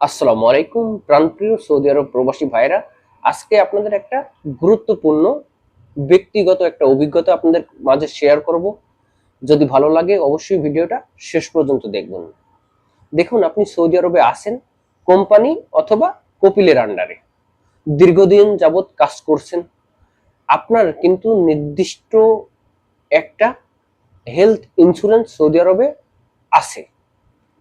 আসসালামু আলাইকুম, প্রাণপ্রিয় সৌদি আরব প্রবাসী ভাইরা আজকে আপনাদের একটা গুরুত্বপূর্ণ, ব্যক্তিগত একটা অভিজ্ঞতা আপনাদের মাঝে শেয়ার করব। যদি ভালো লাগে, অবশ্যই ভিডিওটা শেষ পর্যন্ত দেখবেন। দেখুন, আপনি সৌদি আরবে আসেন কোম্পানি অথবা কপিলের আন্ডারে দীর্ঘদিন যাবৎ কাজ করছেন। আপনার কিন্তু নির্দিষ্ট একটা হেলথ ইন্স্যুরেন্স সৌদি আরবে আছে।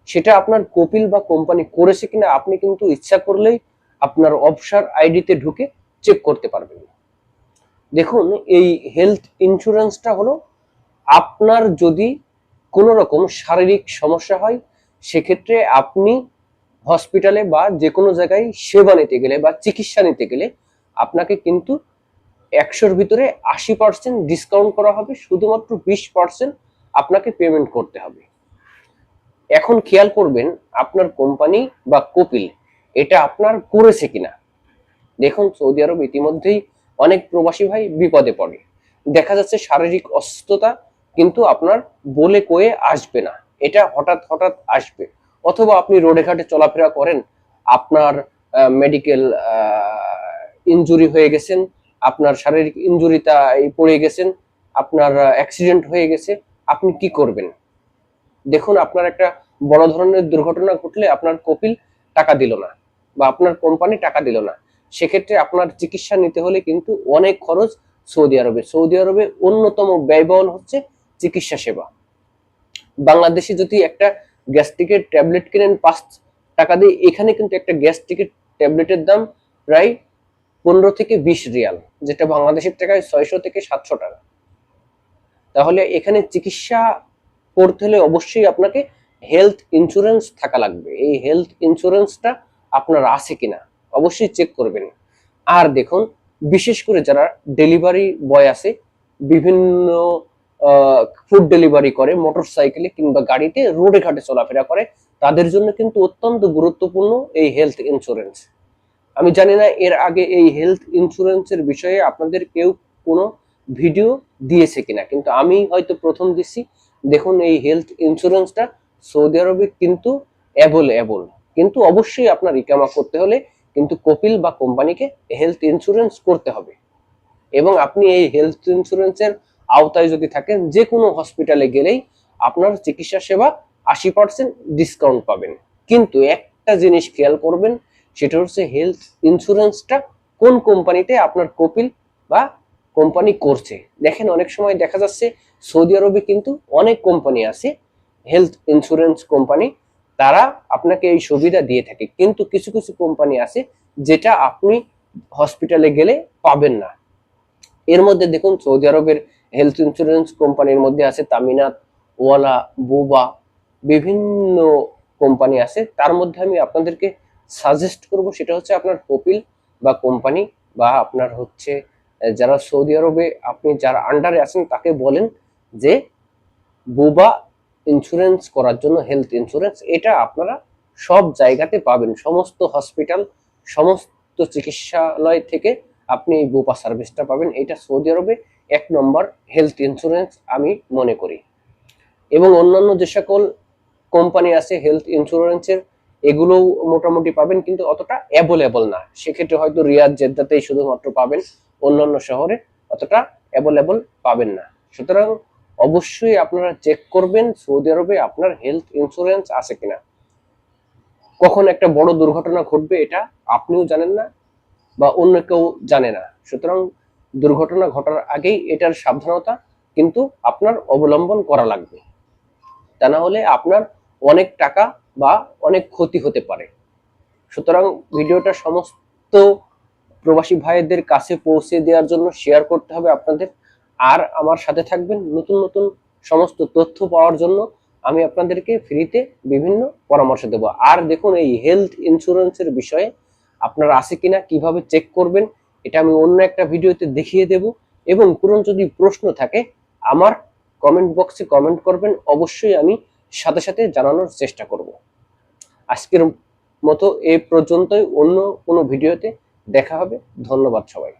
সেটা আপনার কপিল বা কোম্পানি করেছে কিনা আপনি কিন্তু ইচ্ছা করলেই আপনার অবসর আইডিতে ঢুকে চেক করতে পারবেন। দেখুন, এই হেলথ ইন্স্যুরেন্সটা হলো আপনার যদি কোনো রকম শারীরিক সমস্যা হয়, সেক্ষেত্রে আপনি হসপিটালে বা যে কোনো জায়গায় সেবা নিতে গেলে বা চিকিৎসা নিতে গেলে আপনাকে কিন্তু একশোর ভিতরে আশি পার্সেন্ট ডিসকাউন্ট করা হবে। শুধুমাত্র বিশ পার্সেন্ট আপনাকে পেমেন্ট করতে হবে। এখন খেয়াল করবেন আপনার কোম্পানি বা কপিল এটা আপনার করেছে কিনা। দেখুন, সৌদি আরব ইতিমধ্যেই অনেক প্রবাসী ভাই বিপদে পড়ে। দেখা যাচ্ছে শারীরিক অসুস্থতা কিন্তু আপনার বলে কয়ে আসবে না। এটা হঠাৎ হঠাৎ আসবে। অথবা আপনি রোডে ঘাটে চলাফেরা করেন, আপনার মেডিকেল ইনজুরি হয়ে গেছেন, আপনার শারীরিক ইনজুরিটা পড়ে গেছেন, আপনার অ্যাক্সিডেন্ট হয়ে গেছে, আপনি কি করবেন? দেখুন, আপনার একটা বড় ধরনের দুর্ঘটনা ঘটলে আপনার কপিল টাকা দিল না বা আপনার কোম্পানি টাকা দিল না। সেক্ষেত্রে আপনার চিকিৎসা নিতে হলে কিন্তু অনেক খরচ সৌদি আরবে। সৌদি আরবে অন্যতম ব্যয়বহুল হচ্ছে চিকিৎসা সেবা। বাংলাদেশে যদি একটা গ্যাস্ট্রিকের ট্যাবলেট কিনেন, পাঁচ টাকা দিয়ে, এখানে কিন্তু একটা গ্যাস্ট্রিকের ট্যাবলেটের দাম প্রায় পনেরো থেকে বিশ রিয়াল, যেটা বাংলাদেশের টাকায় ছয়শো থেকে সাতশো টাকা। তাহলে এখানে চিকিৎসা করতে হলে অবশ্যই আপনাকে হেলথ ইন্স্যুরেন্স থাকা লাগবে। এই হেলথ ইন্স্যুরেন্সটা আপনার আছে কিনা, অবশ্যই চেক করবেন। আর দেখুন, বিশেষ করে যারা ডেলিভারি বয় আছে, বিভিন্ন ফুড ডেলিভারি করে মোটর সাইকেলে কিংবা গাড়িতে রোডে ঘাটে চলাফেরা করে, তাদের জন্য কিন্তু অত্যন্ত গুরুত্বপূর্ণ এই হেলথ ইন্স্যুরেন্স আমি জানি না এর আগে এই হেলথ ইন্স্যুরেন্সের বিষয়ে আপনাদের কেউ কোনো ভিডিও দিয়েছে কিনা, কিন্তু আমি হয়তো প্রথম দিছি। দেখুন এই হেলথ ইন্স্যুরেন্সটা সৌদি আরবে কিন্তু অ্যাভেলেবল কিন্তু অবশ্যই আপনার ইকামা করতে হলে কিন্তু কপিল বা কোম্পানিকে হেলথ ইন্স্যুরেন্স করতে হবে। এবং আপনি এই হেলথ ইন্স্যুরেন্সের আওতায় যদি থাকেন যে কোনো হসপিটালে গেলেই আপনার চিকিৎসা সেবা আশি পার্সেন্ট ডিসকাউন্ট পাবেন। কিন্তু একটা জিনিস খেয়াল করবেন, সেটা হচ্ছে হেলথ ইন্স্যুরেন্সটা কোন কোম্পানিতে আপনার কপিল বা কোম্পানি করছে। দেখেন অনেক সময় দেখা যাচ্ছে সৌদি আরবে কিন্তু অনেক কোম্পানি আছে হেলথ ইন্স্যুরেন্স কোম্পানি তারা আপনাকে এই সুবিধা দিয়ে থাকে। কিন্তু কিছু কিছু কোম্পানি আছে যেটা আপনি হসপিটালে গেলে পাবেন না। এর মধ্যে দেখুন সৌদি আরবের হেলথ ইন্স্যুরেন্স কোম্পানির মধ্যে আছে তামিনাত, ওয়ালা, বোবা, বিভিন্ন কোম্পানি আছে। তার মধ্যে আমি আপনাদেরকে সাজেস্ট করব, সেটা হচ্ছে আপনার কপিল বা কোম্পানি বা আপনার হচ্ছে যারা সৌদি আরবে আপনি যারা আন্ডারে আছেন, তাকে বলেন যে বুবা ইন্স্যুরেন্স করার জন্য হেলথ ইন্স্যুরেন্স এটা আপনারা সব জায়গাতে পাবেন। সমস্ত হসপিটাল সমস্ত চিকিৎসালয় থেকে আপনি এই বুপা সার্ভিসটা পাবেন। এটা সৌদি আরবে এক নম্বর হেলথ ইন্স্যুরেন্স আমি মনে করি। এবং অন্যান্য যে সকল কোম্পানি আছে হেলথ ইন্স্যুরেন্সের এগুলোও মোটামুটি পাবেন, কিন্তু অতটা অ্যাভেলেবল না। সেক্ষেত্রে হয়তো রিয়াদ জেদ্দাতেই শুধুমাত্র পাবেন, অন্যান্য শহরে অতটা অ্যাভেলেবল পাবেন না। সুতরাং অবশ্যই আপনারা চেক করবেন, সৌদি আরবে আপনার হেলথ ইন্স্যুরেন্স আছে কিনা। কখন একটা বড় দুর্ঘটনা ঘটবে এটা আপনিও জানেন না, বা অন্য কেউ জানে না। সুতরাং দুর্ঘটনা ঘটার আগেই এটার সাবধানতা কিন্তু আপনার অবলম্বন করা লাগবে। তা না হলে আপনার অনেক টাকা বা অনেক ক্ষতি হতে পারে। সুতরাং ভিডিওটা সমস্ত প্রবাসী ভাইদের কাছে পৌঁছে দেওয়ার জন্য শেয়ার করতে হবে আপনাদের। আর আমার সাথে থাকবেন নতুন নতুন সমস্ত তথ্য পাওয়ার জন্য আমি আপনাদেরকে ফ্রিতে বিভিন্ন পরামর্শ দেব। আর দেখুন, এই হেলথ ইন্স্যুরেন্সের বিষয়ে আপনার আছে কিনা, কীভাবে চেক করবেন, এটা আমি অন্য একটা ভিডিওতে দেখিয়ে দেব। এবং কোনো যদি প্রশ্ন থাকে, আমার কমেন্ট বক্সে কমেন্ট করবেন। অবশ্যই আমি সাথে সাথে জানানোর চেষ্টা করব। আজকের মতো এ পর্যন্তই। অন্য কোনো ভিডিওতে দেখা হবে। ধন্যবাদ সবাই